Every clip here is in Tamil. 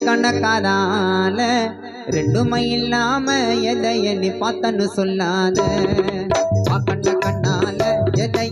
கணக்காதால ரெண்டுமை இல்லாம எதைய எண்ணி பார்த்தன்னு சொல்லாத. கண்ண கண்ணால எதை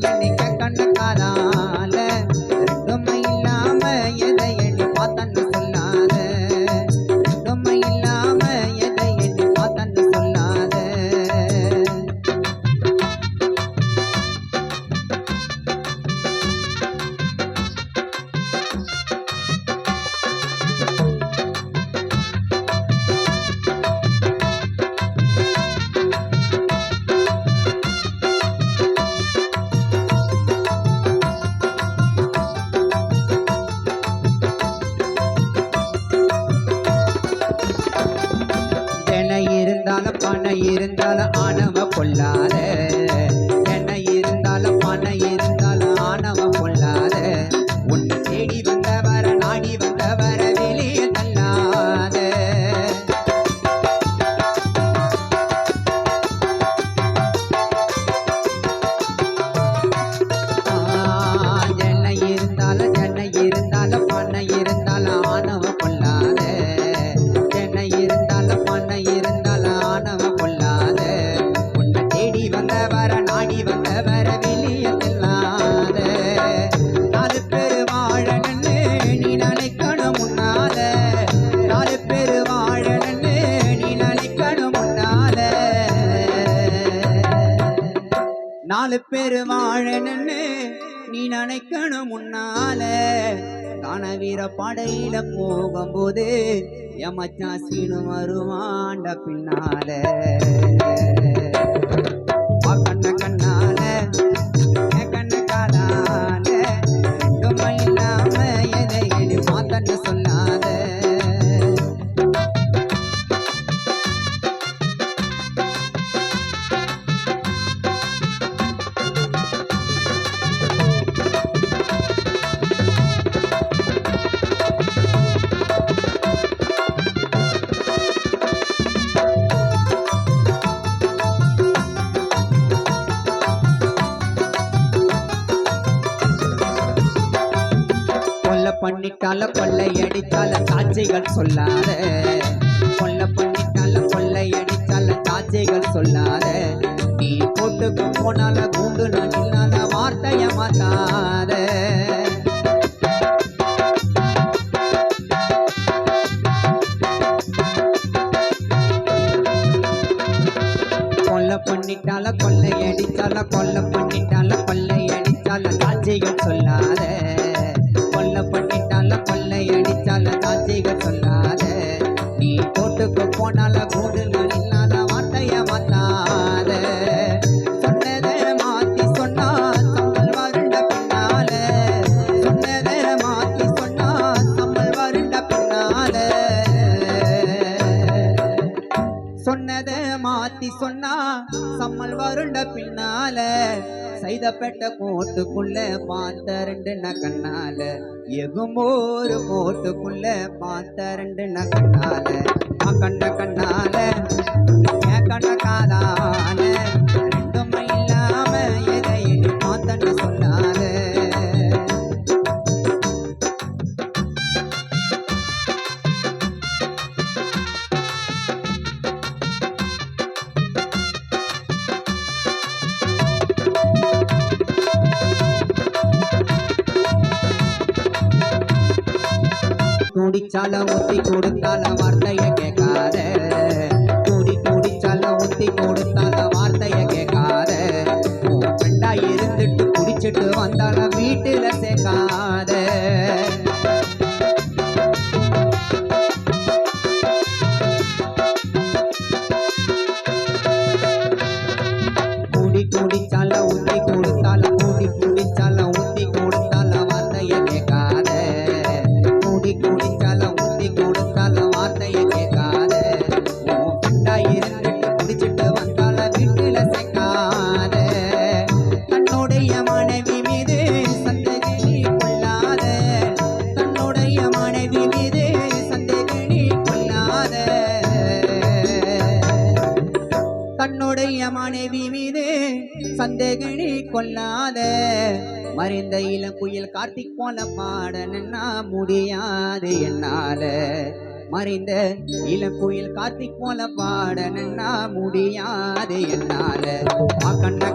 இருந்தாலும் ஆணவ கொள்ளாத. நாலு நீ நினைக்கணும் முன்னால காண வீர படையில போகும்போது எமச்சா சீனு வருவாண்ட பின்னால. வா கண்ண பண்ணிட்டால கொள்ளை அடித்தால சாட்சிகள் சொல்லாத. கொல்ல பண்ணிட்டால கொள்ளை அடித்தால சாட்சிகள் சொல்லாத. நீ போட்டுக்கு போனால கூண்டு நான் இல்லாத வார்த்தைய மாத்தாத. கொல்ல பண்ணிட்டால கொள்ளை அடித்தால கொல்ல சம்மல் வருண்ட பின்னால சைதப்பட்ட கோட்டுக்குள்ள பார்த்த ரெண்டு நக்கண்ணால எகுமோரு கோட்டுக்குள்ள பார்த்த ரெண்டு நக்கண்ணால நான் கண்ட கண்ணால என் கண்ண காதால. குடிச்சால ஊத்தி கொடுத்தால வார்த்தைய கேட்க மனைவி மீது சந்தேகனி கொள்ளாத. மறைந்த இளங்குயில் கார்த்திக் போல பாடனா முடியாது என்னால. மறைந்த இளங்குயில் கார்த்திக் போல பாடனா முடியாது என்னால. ஆ கண்ண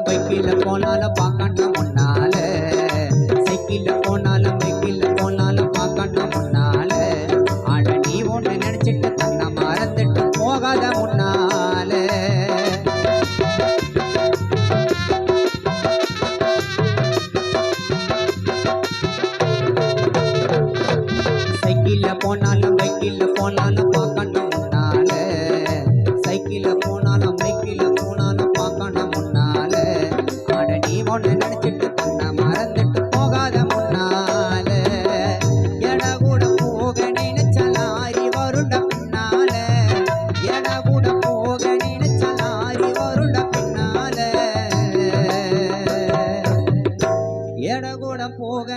பைக்கில் போனால பார்க்கணும்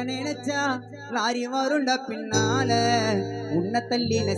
நினைச்சா லாரி வருண்ட பின்னால. உன்னை தள்ளின